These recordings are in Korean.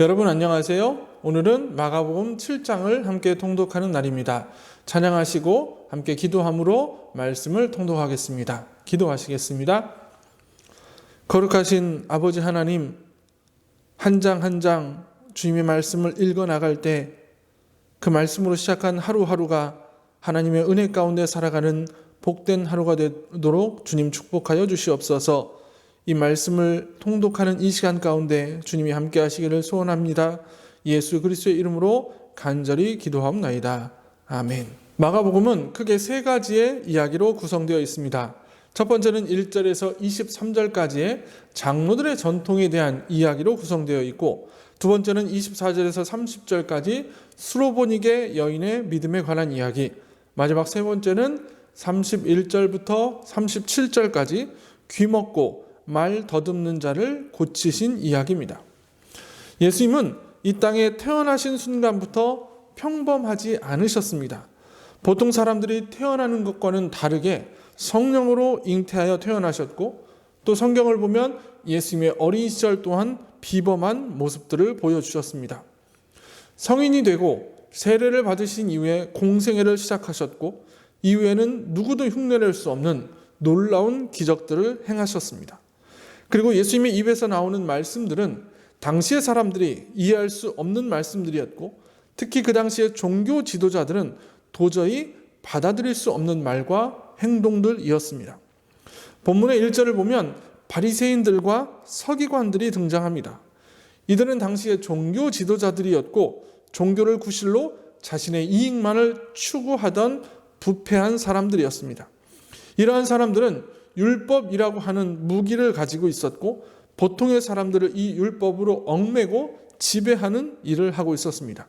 여러분 안녕하세요. 오늘은 마가복음 7장을 함께 통독하는 날입니다. 찬양하시고 함께 기도함으로 말씀을 통독하겠습니다. 기도하시겠습니다. 거룩하신 아버지 하나님 한 장 한 장 주님의 말씀을 읽어 나갈 때 그 말씀으로 시작한 하루하루가 하나님의 은혜 가운데 살아가는 복된 하루가 되도록 주님 축복하여 주시옵소서. 이 말씀을 통독하는 이 시간 가운데 주님이 함께 하시기를 소원합니다. 예수 그리스도의 이름으로 간절히 기도하옵나이다. 아멘. 마가복음은 크게 세 가지의 이야기로 구성되어 있습니다. 첫 번째는 1절에서 23절까지의 장로들의 전통에 대한 이야기로 구성되어 있고 두 번째는 24절에서 30절까지 수로보닉의 여인의 믿음에 관한 이야기 마지막 세 번째는 31절부터 37절까지 귀 먹고 말 더듬는 자를 고치신 이야기입니다. 예수님은 이 땅에 태어나신 순간부터 평범하지 않으셨습니다. 보통 사람들이 태어나는 것과는 다르게 성령으로 잉태하여 태어나셨고 또 성경을 보면 예수님의 어린 시절 또한 비범한 모습들을 보여주셨습니다. 성인이 되고 세례를 받으신 이후에 공생애를 시작하셨고 이후에는 누구도 흉내낼 수 없는 놀라운 기적들을 행하셨습니다. 그리고 예수님의 입에서 나오는 말씀들은 당시의 사람들이 이해할 수 없는 말씀들이었고 특히 그 당시의 종교 지도자들은 도저히 받아들일 수 없는 말과 행동들이었습니다. 본문의 1절을 보면 바리새인들과 서기관들이 등장합니다. 이들은 당시의 종교 지도자들이었고 종교를 구실로 자신의 이익만을 추구하던 부패한 사람들이었습니다. 이러한 사람들은 율법이라고 하는 무기를 가지고 있었고 보통의 사람들을 이 율법으로 얽매고 지배하는 일을 하고 있었습니다.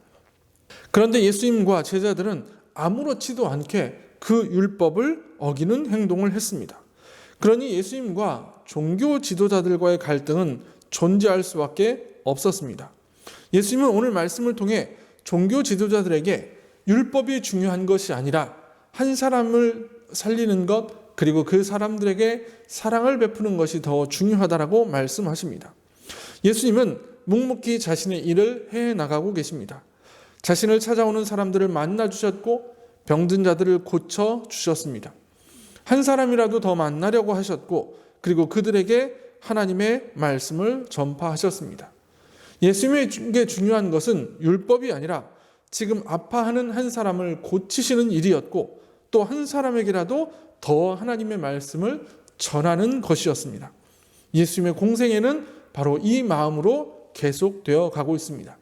그런데 예수님과 제자들은 아무렇지도 않게 그 율법을 어기는 행동을 했습니다. 그러니 예수님과 종교 지도자들과의 갈등은 존재할 수밖에 없었습니다. 예수님은 오늘 말씀을 통해 종교 지도자들에게 율법이 중요한 것이 아니라 한 사람을 살리는 것 그리고 그 사람들에게 사랑을 베푸는 것이 더 중요하다라고 말씀하십니다. 예수님은 묵묵히 자신의 일을 해 나가고 계십니다. 자신을 찾아오는 사람들을 만나 주셨고 병든 자들을 고쳐 주셨습니다. 한 사람이라도 더 만나려고 하셨고 그리고 그들에게 하나님의 말씀을 전파하셨습니다. 예수님에게 중요한 것은 율법이 아니라 지금 아파하는 한 사람을 고치시는 일이었고 또 한 사람에게라도 더 하나님의 말씀을 전하는 것이었습니다. 예수님의 공생애는 바로 이 마음으로 계속되어 가고 있습니다.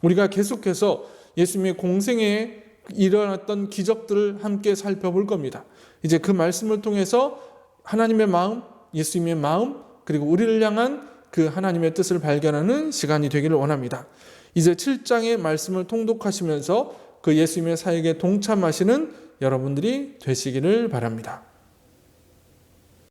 우리가 계속해서 예수님의 공생애에 일어났던 기적들을 함께 살펴볼 겁니다. 이제 그 말씀을 통해서 하나님의 마음, 예수님의 마음, 그리고 우리를 향한 그 하나님의 뜻을 발견하는 시간이 되기를 원합니다. 이제 7장의 말씀을 통독하시면서 그 예수님의 사역에 동참하시는 여러분들이 되시기를 바랍니다.